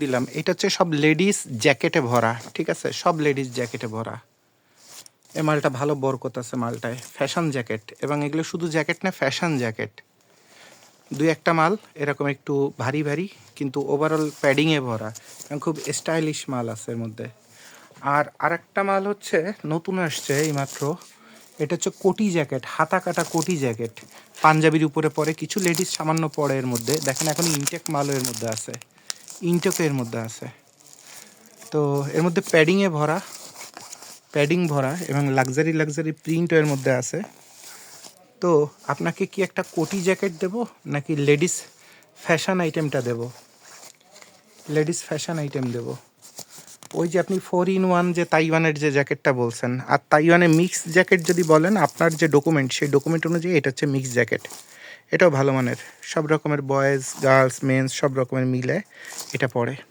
দিলাম। এটা হচ্ছে সব লেডিস জ্যাকেটে ভরা, ঠিক আছে? সব লেডিস জ্যাকেটে ভরা। এ মালটা ভালো বরকত আছে মালটায়। Fashion jacket. এবং এগুলো শুধু জ্যাকেট না, ফ্যাশন জ্যাকেট। দুই একটা মাল, এরকম একটু ভারী ভারী, কিন্তু ওভারঅল প্যাডিংয়ে ভরা। এবং খুব স্টাইলিশ মাল আছে এর মধ্যে। আর আরেকটা মাল হচ্ছে, নতুন আসছে এইমাত্র। এটা হচ্ছে কোটি জ্যাকেট, হাতা কাটা কোটি জ্যাকেট। পাঞ্জাবির উপরে পরে কিছু লেডিস সামান্য পরে এর মধ্যে। দেখেন এখন ইনটেক মালও এর মধ্যে আছে। ইনটেকও এর মধ্যে আছে। তো এর মধ্যে প্যাডিংয়ে ভরা প্যাডিং ভরা এবং লাক্সারি লাক্সারি প্রিন্টও এর মধ্যে আছে। তো আপনাকে কি একটা কোটি জ্যাকেট দেব নাকি লেডিস ফ্যাশন আইটেমটা দেব? লেডিস ফ্যাশন আইটেম দেব। ওই যে আপনি ফোর ইন ওয়ান যে তাইওয়ানের যে জ্যাকেটটা বলছেন, আর তাইওয়ানে মিক্স জ্যাকেট যদি বলেন, আপনার যে ডকুমেন্ট সেই ডকুমেন্ট অনুযায়ী এটা হচ্ছে মিক্স জ্যাকেট এটাও ভালো মানের। সব রকমের বয়েজ গার্লস মেন্স সব রকমের মিলে এটা পড়ে।